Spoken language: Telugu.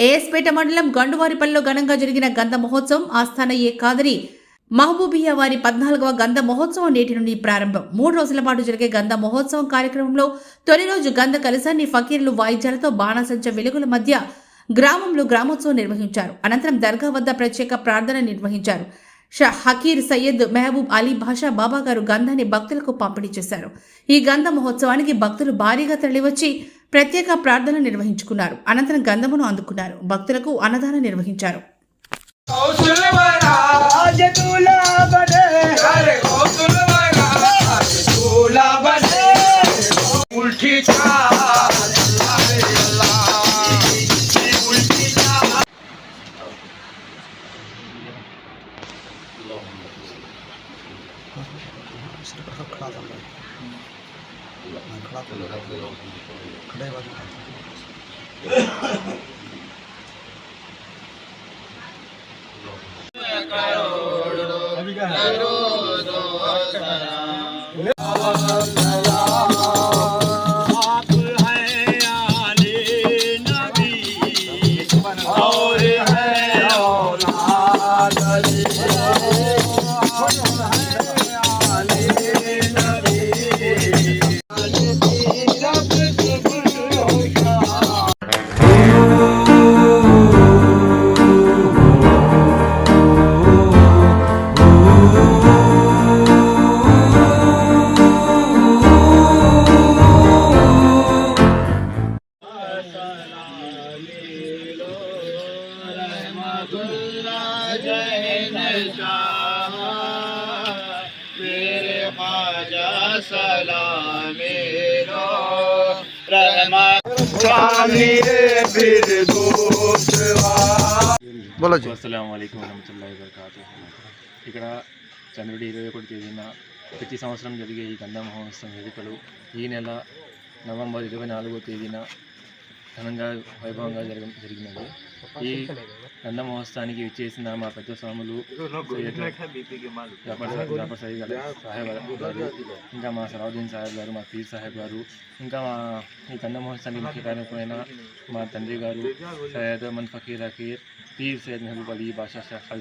ఏఎస్పేట మండలం గండువారిపల్లిలో ఘనంగా జరిగిన గంధ మహోత్సవం ఆస్థాన ఏ కాదరి. మహబూబియా వారి పద్నాలుగవ గంధ మహోత్సవం నేటి నుండి ప్రారంభం. మూడు రోజుల పాటు జరిగే గంధ మహోత్సవం కార్యక్రమంలో తొలి రోజు గంధ కలశాన్ని ఫకీర్లు వాయిద్యాలతో బాణాసంచ వెలుగుల మధ్య గ్రామంలో గ్రామోత్సవం నిర్వహించారు. అనంతరం దర్గా వద్ద ప్రత్యేక ప్రార్థన నిర్వహించారు. షా హకీర్ సయ్యద్ మెహబూబ్ అలీ భాషా బాబా గారు గంధాన్ని భక్తులకు పంపిణీ చేశారు. ఈ గంధ మహోత్సవానికి భక్తులు భారీగా తరలివచ్చి ప్రత్యేక ప్రార్థన నిర్వహించుకున్నారు. అనంతరం గంధమును అందుకున్నారు. భక్తులకు అన్నదానం నిర్వహించారు. खड़ा खड़े बाजू अभी क्या है मेरे ख्वाजा सलामेरो रहमत शामिए फिर दूसरा बोलो जी అస్సలం అయికం వరహమతుల్లాhi వబర్కాతు ఇక్కడ చంద్రుడి ఇరవై ఒకటి తేదీన ప్రతి సంవత్సరం జరిగే ఈ గంధ మహోత్సవం వేడుకలు ఈ నెల నవంబర్ ఇరవై నాలుగో తేదీన ఘనంగా వైభవంగా జరగ జరిగినది. ఈ గంధ మహోత్సవానికి విచ్చేసిన మా పెద్ద స్వాములు జాఫర్ గారు- సాహెబ్ గారు ఇంకా మా సలావుద్దీన్ సాహెబ్ గారు మా పీర్ సాహెబ్ గారు ఇంకా మా ఈ గంధ మహోత్సవానికి ముఖ్య కార్యక్రమమైన మా తండ్రి గారు సయ్యద్ మన్ ఫకీర్ అఖీర్ పీర్ సయ్యద్ మెహబూబ్ అలీ బాషా షా